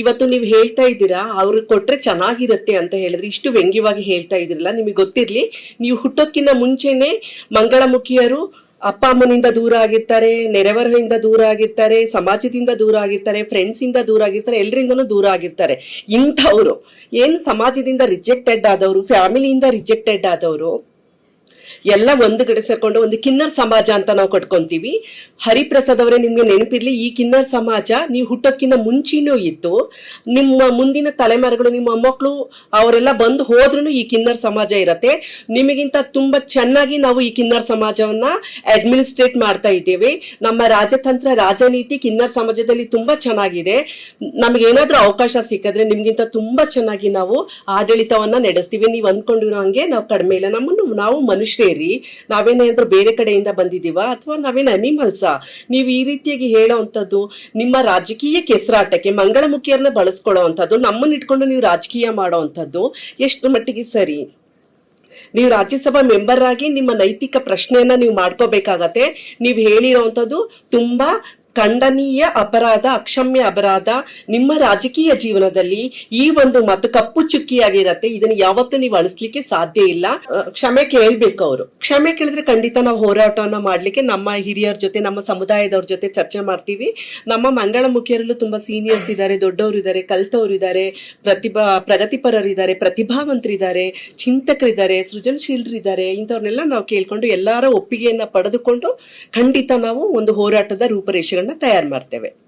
ಇವತ್ತು ನೀವು ಹೇಳ್ತಾ ಇದ್ದೀರಾ, ಅವ್ರು ಕೊಟ್ರೆ ಚೆನ್ನಾಗಿರುತ್ತೆ ಅಂತ ಹೇಳಿದ್ರೆ ಇಷ್ಟು ವ್ಯಂಗ್ಯವಾಗಿ ಹೇಳ್ತಾ ಇದ್ರಲ್ಲ, ನಿಮಗೆ ಗೊತ್ತಿರ್ಲಿ, ನೀವು ಹುಟ್ಟೋದ್ಕಿಂತ ಮುಂಚೆನೆ ಮಂಗಳಮುಖಿಯರು ಅಪ್ಪ ಅಮ್ಮನಿಂದ ದೂರ ಆಗಿರ್ತಾರೆ, ನೆರೆಹೊರೆಯಿಂದ ದೂರ ಆಗಿರ್ತಾರೆ, ಸಮಾಜದಿಂದ ದೂರ ಆಗಿರ್ತಾರೆ ಫ್ರೆಂಡ್ಸ್ ಇಂದ ದೂರ ಆಗಿರ್ತಾರೆ ಎಲ್ಲರಿಂದನೂ ದೂರ ಆಗಿರ್ತಾರೆ. ಇಂಥವ್ರು, ಏನು ಸಮಾಜದಿಂದ ರಿಜೆಕ್ಟೆಡ್ ಆದವರು ಫ್ಯಾಮಿಲಿಯಿಂದ ರಿಜೆಕ್ಟೆಡ್ ಆದವರು ಎಲ್ಲ ಒಂದು ಕಡೆ ಸೇರ್ಕೊಂಡು ಒಂದು ಕಿನ್ನರ್ ಸಮಾಜ ಅಂತ ನಾವು ಕಟ್ಕೊಂತೀವಿ. ಹರಿಪ್ರಸಾದ್ ಅವರೇ ನಿಮ್ಗೆ ನೆನಪಿರ್ಲಿ, ಈ ಕಿನ್ನರ್ ಸಮಾಜ ನೀವು ಹುಟ್ಟೋದ್ಕಿಂತ ಮುಂಚೆನೂ ಇತ್ತು. ನಿಮ್ಮ ಮುಂದಿನ ತಲೆಮಾರುಗಳು, ನಿಮ್ಮ ಮಕ್ಕಳು ಅವರೆಲ್ಲ ಬಂದು ಹೋದ್ರೂ ಈ ಕಿನ್ನರ್ ಸಮಾಜ ಇರತ್ತೆ. ನಿಮಗಿಂತ ತುಂಬಾ ಚೆನ್ನಾಗಿ ನಾವು ಈ ಕಿನ್ನರ್ ಸಮಾಜವನ್ನ ಅಡ್ಮಿನಿಸ್ಟ್ರೇಟ್ ಮಾಡ್ತಾ ಇದ್ದೇವೆ. ನಮ್ಮ ರಾಜತಂತ್ರ, ರಾಜನೀತಿ ಕಿನ್ನರ್ ಸಮಾಜದಲ್ಲಿ ತುಂಬಾ ಚೆನ್ನಾಗಿದೆ. ನಮಗೇನಾದ್ರೂ ಅವಕಾಶ ಸಿಕ್ಕಿದ್ರೆ ನಿಮ್ಗಿಂತ ತುಂಬಾ ಚೆನ್ನಾಗಿ ನಾವು ಆಡಳಿತವನ್ನ ನಡೆಸ್ತೀವಿ. ನೀವು ಅಂದ್ಕೊಂಡಿರೋ ಹಂಗೆ ನಾವು ಕಡಿಮೆ ಇಲ್ಲ. ನಮ್ಮನ್ನು ನಾವು ಮನುಷ್ಯರೇ ನಾವೇನಾದ್ರೂ ಬೇರೆ ಕಡೆಯಿಂದ ಬಂದಿದೀವ ಅಥವಾ ನಾವೇನು ಅನಿಮಲ್ಸಾ ನೀವು ಈ ರೀತಿಯಾಗಿ ಹೇಳೋವಂಥದ್ದು ನಿಮ್ಮ ರಾಜಕೀಯ ಕೆಸರಾಟಕ್ಕೆ ಮಂಗಳಮುಖಿಯರನ್ನ ಬಳಸ್ಕೊಳ್ಳೋವಂಥದ್ದು ನಮ್ಮನ್ನ ಇಟ್ಕೊಂಡು ನೀವು ರಾಜಕೀಯ ಮಾಡೋವಂಥದ್ದು ಎಷ್ಟು ಮಟ್ಟಿಗೆ ಸರಿ? ನೀವು ರಾಜ್ಯಸಭಾ ಮೆಂಬರ್ ಆಗಿ ನಿಮ್ಮ ನೈತಿಕ ಪ್ರಶ್ನೆಯನ್ನ ನೀವು ಮಾಡ್ಕೋಬೇಕಾಗತ್ತೆ. ನೀವು ಹೇಳಿರೋವಂಥದ್ದು ತುಂಬಾ ಖಂಡನೀಯ ಅಪರಾಧ, ಅಕ್ಷಮ್ಯ ಅಪರಾಧ ನಿಮ್ಮ ರಾಜಕೀಯ ಜೀವನದಲ್ಲಿ ಈ ಒಂದು ಮತ್ತು ಕಪ್ಪು ಚುಕ್ಕಿಯಾಗಿರತ್ತೆ. ಇದನ್ನ ಯಾವತ್ತೂ ನೀವು ಅಳಿಸ್ಲಿಕ್ಕೆ ಸಾಧ್ಯ ಇಲ್ಲ. ಕ್ಷಮೆ ಕೇಳ್ಬೇಕು ಅವರು. ಕ್ಷಮೆ ಕೇಳಿದ್ರೆ ಖಂಡಿತ ನಾವು ಹೋರಾಟವನ್ನ ಮಾಡ್ಲಿಕ್ಕೆ ನಮ್ಮ ಹಿರಿಯರ ಜೊತೆ, ನಮ್ಮ ಸಮುದಾಯದವ್ರ ಜೊತೆ ಚರ್ಚೆ ಮಾಡ್ತೀವಿ. ನಮ್ಮ ಮಂಗಳ ಮುಖಿಯರಲ್ಲೂ ತುಂಬಾ ಸೀನಿಯರ್ಸ್ ಇದ್ದಾರೆ, ದೊಡ್ಡವರು ಇದ್ದಾರೆ, ಕಲ್ತವ್ರು ಇದ್ದಾರೆ, ಪ್ರತಿಭಾ ಪ್ರಗತಿಪರರಿದ್ದಾರೆ ಪ್ರತಿಭಾವಂತರಿದ್ದಾರೆ, ಚಿಂತಕರಿದ್ದಾರೆ, ಸೃಜನಶೀಲರಿದ್ದಾರೆ, ಇಂಥವ್ರನ್ನೆಲ್ಲ ನಾವು ಕೇಳ್ಕೊಂಡು ಎಲ್ಲರ ಒಪ್ಪಿಗೆಯನ್ನ ಪಡೆದುಕೊಂಡು ಖಂಡಿತ ನಾವು ಒಂದು ಹೋರಾಟದ ರೂಪರೇಷೆಗಳನ್ನ ತಯಾರು ಮಾಡ್ತೇವೆ.